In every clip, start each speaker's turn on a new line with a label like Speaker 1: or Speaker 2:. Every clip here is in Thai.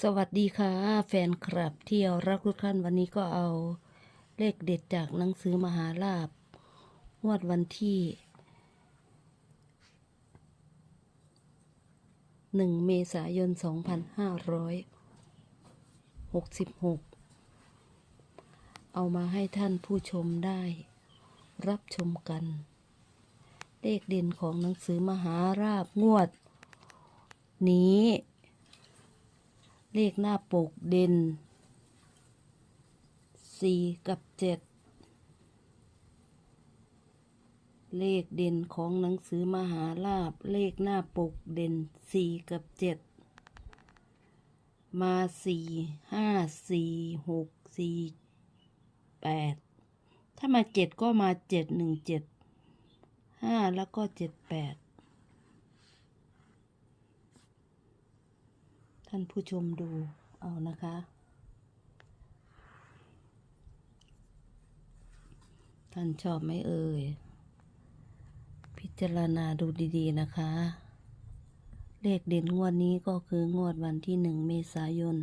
Speaker 1: สวัสดีค่ะ แฟนคลับที่รักทุกท่านวันนี้ก็เอาเลขเด็ดจากหนังสือมหาลาบงวดวันที่หนึ่งเมษายนสองพันห้าร้อยหกสิบหกเอามาให้ท่านผู้ชมได้ รับชมกัน เลขเด่นของหนังสือมหาราบงวด นี้ เลขหน้าปกเด่นสี่กับเจ็ดเลขเด่นของหนังสือมหาลาบเลขหน้าปกเด่นสี่กับเจ็ดมาสี่ห้าสี่หกสี่แปดถ้ามาเจ็ดก็มาเจ็ดหนึ่งเจ็ดห้าแล้วก็เจ็ดแปด ท่านผู้ชมดูเอานะคะ ท่านชอบไหมเอ่ย พิจารณาดูดีๆนะคะ เลขเด่นงวดนี้ก็คืองวดวันที่หนึ่งเมษายน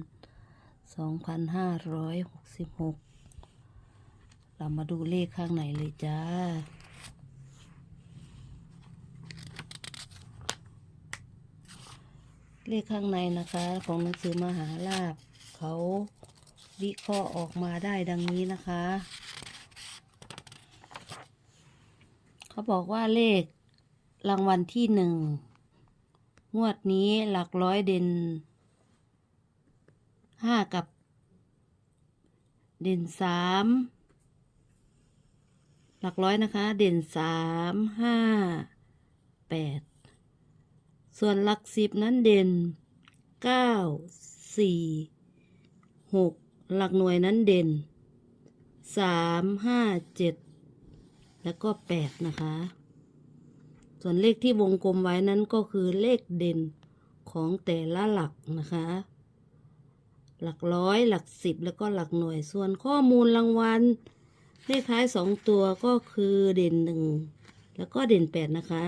Speaker 1: 2566 เรามาดูเลขข้างไหนเลยจ้า เลขข้างในนะคะ ของหนังสือมหาลาบเขาวิเคราะห์ออกมาได้ดังนี้นะคะ เขาบอกว่าเลขรางวัลที่หนึ่งงวดนี้หลักร้อยเด่นห้ากับ เด่นสามหลักร้อยนะคะ เด่นสามห้าแปด ส่วนหลักสิบนั้นเด่นเก้าสี่หลักหน่วยนั้นเด่นสามห้าเจ็ดแล้วก็แปดนะคะ ส่วนเลขที่วงกลมไว้นั้นก็คือเลขเด่นของแต่ละหลักนะคะ หลักร้อยหลักสิบแล้วก็หลักหน่วย ส่วนข้อมูลรางวัลเลขท้ายสองตัวก็คือเด่นหนึ่งแล้วก็เด่นแปดนะคะ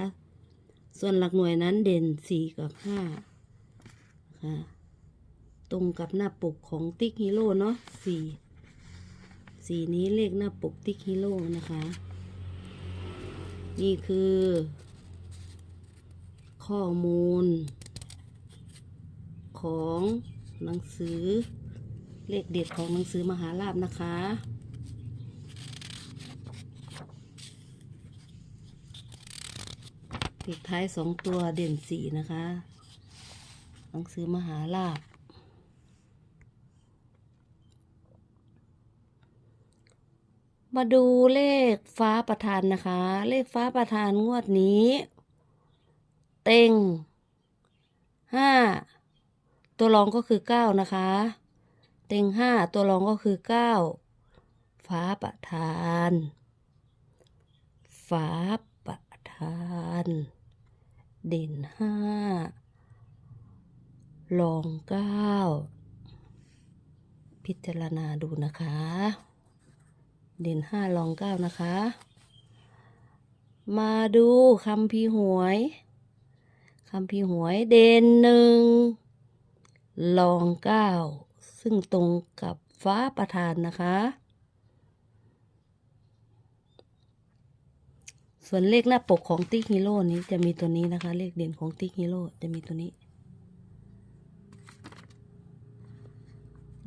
Speaker 1: ส่วนหลักหน่วยนั้นเด่นสี่กับห้าค่ะตรงกับหน้าปกของติ๊กฮีโร่เนาะสี่สีนี้เลขหน้าปกติ๊กฮีโร่นะคะ นี่คือ ข้อมูล ของหนังสือเลขเด็ดของหนังสือมหาลาบนะคะ เลขท้ายสองตัวเด่นสี่นะคะหนังสือมหาลาบมาดูเลขฟ้าประธานนะคะ เลขฟ้าประธานงวดนี้ เต็งห้าตัวรองก็คือเก้านะคะ เต็งห้าตัวรองก็คือเก้าฟ้าประธาน ฟ้า ประธานเด่นห้ารองเก้าพิจารณาดูนะคะ เด่นห้ารองเก้านะคะ มาดูคำพีหวยคำพีหวยเด่นหนึ่งรองเก้าซึ่งตรงกับฟ้าประธานนะคะ ส่วนเลขหน้าปกของติ๊กฮีโร่นี้จะมีตัวนี้นะคะ เลขเด่นของติ๊กฮีโร่จะมีตัวนี้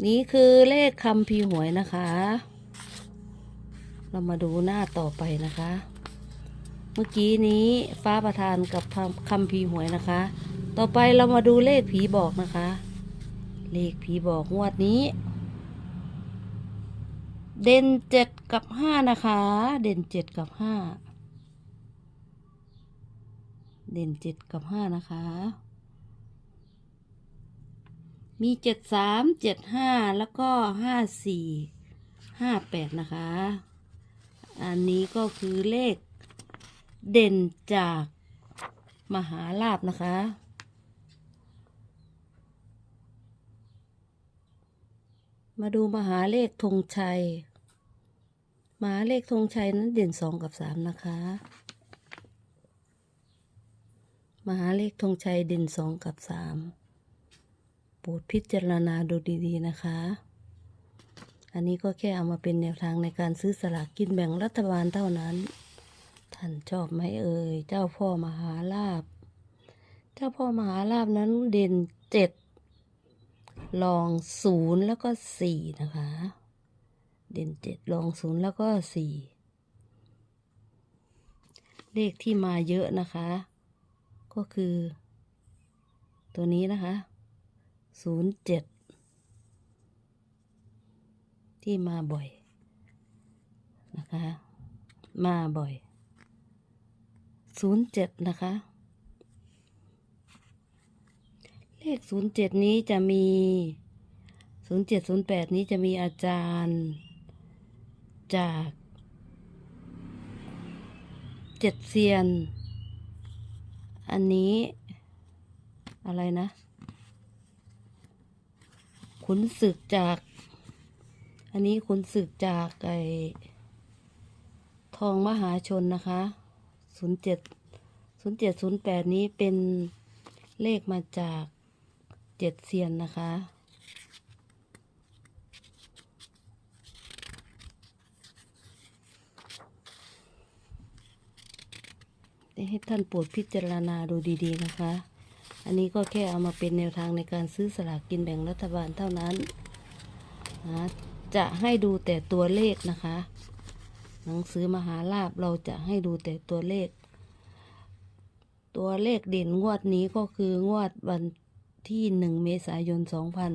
Speaker 1: นี่คือเลขคำพีหวยนะคะ เรามาดูหน้าต่อไปนะคะ เมื่อกี้นี้ฟ้าประธานกับคำพีหวยนะคะ ต่อไปเรามาดูเลขผีบอกนะคะ เลขผีบอกงวดนี้เด่นเจ็ดกับห้านะคะ เด่นเจ็ดกับห้า เด่นเจ็ดกับห้านะคะ มีเจ็ดสามเจ็ดห้าแล้วก็ห้าสี่ห้าแปดนะคะ อันนี้ก็คือเลขเด่นจากมหาลาบนะคะ มาดูมหาเลขธงชัย มหาเลขธงชัยนั้นเด่นสองกับสามนะคะ มหาเลขธงชัยเด่นสองกับสามโปรดพิจารณาดูดีๆนะคะ อันนี้ก็แค่เอามาเป็นแนวทางในการซื้อสลากกินแบ่งรัฐบาลเท่านั้น ท่านชอบไหมเอ่ย เจ้าพ่อมหาลาบ เจ้าพ่อมหาลาบนั้นเด่นเจ็ดรองศูนย์แล้วก็สี่นะคะ เด่นเจ็ดรองศูนย์แล้วก็สี่เลขที่มาเยอะนะคะ ก็คือ ตัวนี้นะคะศูนย์เจ็ดที่มาบ่อยนะคะ มาบ่อยศูนย์เจ็ดนะคะ เลขศูนย์เจ็ดนี้จะมีศูนย์เจ็ดศูนย์แปดนี้จะมีอาจารย์จากเจ็ดเซียน อันนี้อะไรนะขุนศึกจาก อันนี้ขุนศึกจากไอทองมหาชนนะคะศูนย์เจ็ดศูนย์เจ็ดศูนย์แปดนี้เป็นเลขมาจากเจ็ดเซียนนะคะ ให้ท่านโปรดพิจารณาดูดีๆนะคะ อันนี้ก็แค่เอามาเป็นแนวทางในการซื้อสลากกินแบ่งรัฐบาลเท่านั้นนะจะให้ดูแต่ตัวเลขนะคะ หนังสือมหาลาบเราจะให้ดูแต่ตัวเลข ตัวเลขเด่นงวดนี้ก็คืองวดวันที่หนึ่งเมษายนสองพัน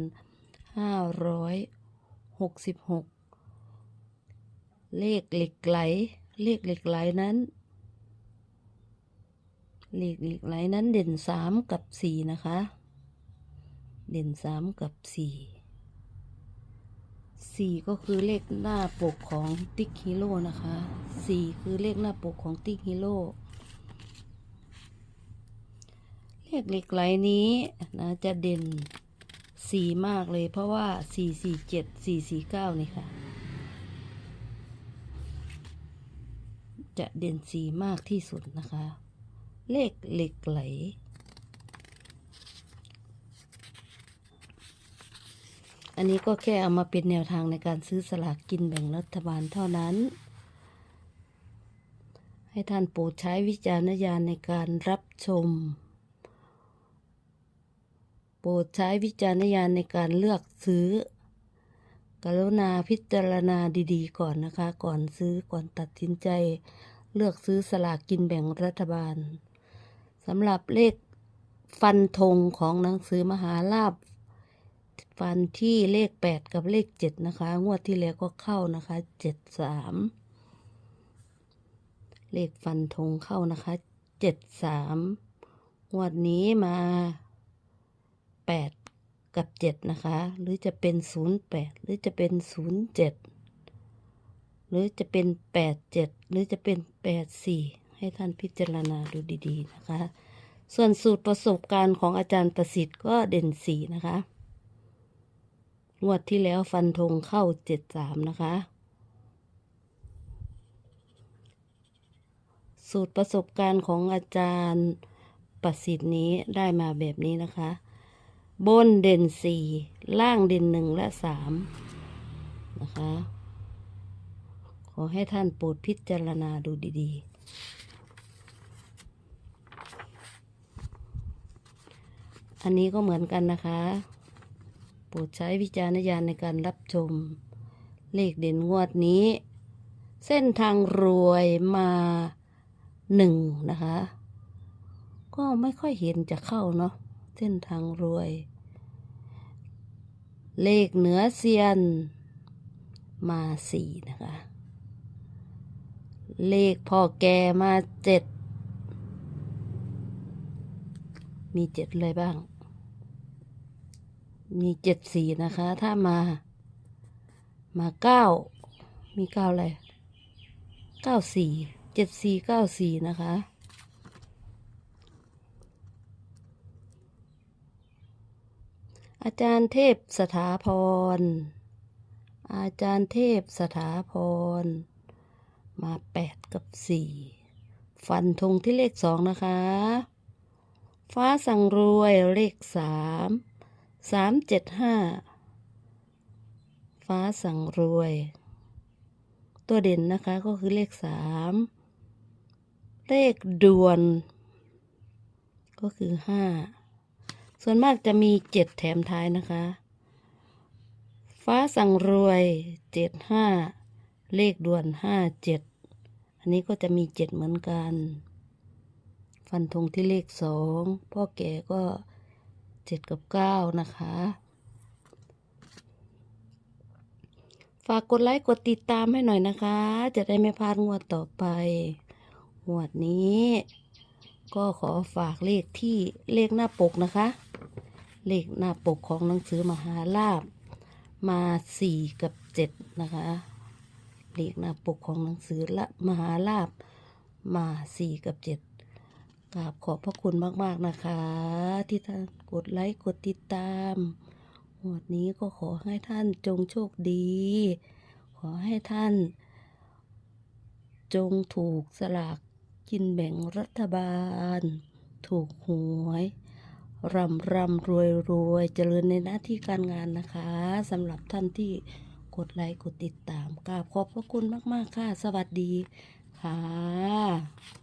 Speaker 1: ห้าร้อยหกสิบหกเลขเหล็กไหล เลขเหล็กไหลนั้น เลขเหล็กไหลนั้นเด่นสามกับสี่นะคะ เด่นสามกับสี่สี่ก็คือเลขหน้าปกของติ๊กฮีโร่นะคะสี่คือเลขหน้าปกของติ๊กฮีโร่เลขเหล็กไหลนี้นะจะเด่นสี่มากเลยเพราะว่าสี่สี่เจ็ดสี่สี่เก้านี่ค่ะ จะเด่นสีมากที่สุดนะคะ เลขเหล็กไหล อันนี้ก็แค่เอามาเป็นแนวทางในการซื้อสลากกินแบ่งรัฐบาลเท่านั้น ให้ท่านโปรดใช้วิจารณญาณในการรับชม โปรดใช้วิจารณญาณในการเลือกซื้อกรุณาพิจารณาดีๆ ก่อนนะคะ ก่อนซื้อก่อนตัดสินใจ เลือกซื้อสลากกินแบ่งรัฐบาล สำหรับเลขฟันธงของหนังสือมหาลาบฟันที่เลขแปดกับเลขเจ็ดนะคะ งวดที่แล้วก็เข้านะคะเจ็ดสามเลขฟันธงเข้านะคะเจ็ดสามงวดนี้มาแปดกับเจ็ดนะคะ หรือจะเป็นศูนย์แปดหรือจะเป็นศูนย์เจ็ดหรือจะเป็นแปดเจ็ดหรือจะเป็นแปดสี่ ให้ท่านพิจารณาดูดีๆนะคะ ส่วนสูตรประสบการณ์ของอาจารย์ประสิทธิ์ก็เด่นสีนะคะ งวดที่แล้วฟันธงเข้าเจ็ดสามนะคะ สูตรประสบการณ์ของอาจารย์ประสิทธิ์นี้ได้มาแบบนี้นะคะ บนเด่นสี่ล่างเด่นหนึ่งและสามนะคะ ขอให้ท่านโปรดพิจารณาดูดี ๆ อันนี้ก็เหมือนกันนะคะ โปรดใช้วิจารณญาณในการรับชม เลขเด่นงวดนี้ เส้นทางรวยมาหนึ่งนะคะ ก็ไม่ค่อยเห็นจะเข้าเนาะเส้นทางรวย เลขเหนือเซียน มาสี่นะคะ เลขพ่อแกมาเจ็ดมีเจ็ดเลยบ้าง มีเจ็ดสี่นะคะ ถ้ามา มาเก้ามีเก้าอะไรเก้าสี่เจ็ดสี่เก้าสี่นะคะ อาจารย์เทพสถาพร อาจารย์เทพสถาพร มาแปดกับสี่ฟันธงที่เลขสองนะคะ ฟ้าสั่งรวยเลขสาม สามเจ็ดห้าฟ้าสั่งรวย ตัวเด่นนะคะก็คือเลขสามเลขด่วน ก็คือห้าส่วนมากจะมีเจ็ดแถมท้ายนะคะ ฟ้าสั่งรวยเจ็ดห้าเลขด่วนห้าเจ็ดอันนี้ก็จะมีเจ็ดเหมือนกัน ฟันธงที่เลขสองพ่อแก่ก็ เจ็ดกับเก้านะคะ ฝากกดไลค์กดติดตามให้หน่อยนะคะ จะได้ไม่พลาดงวดต่อไป งวดนี้ ก็ขอฝากเลขที่เลขหน้าปกนะคะ เลขหน้าปกของหนังสือมหาลาบมาสี่กับเจ็ดนะคะเลขหน้าปกของหนังสือละมหาลาบมาสี่กับเจ็ดกราบขอบพระคุณมาก ๆ นะคะ ที่ท่าน กดไลค์กดติดตามหวดนี้ก็ขอให้ท่านจงโชคดี ขอให้ท่าน จงถูกสลากกินแบ่งรัฐบาล ถูกหวยร่ำร่ำรวยรวยเจริญในหน้าที่การงานนะคะสำหรับท่านที่กดไลค์กดติดตามกราบขอบพระคุณมาก ๆ ค่ะ สวัสดีค่ะ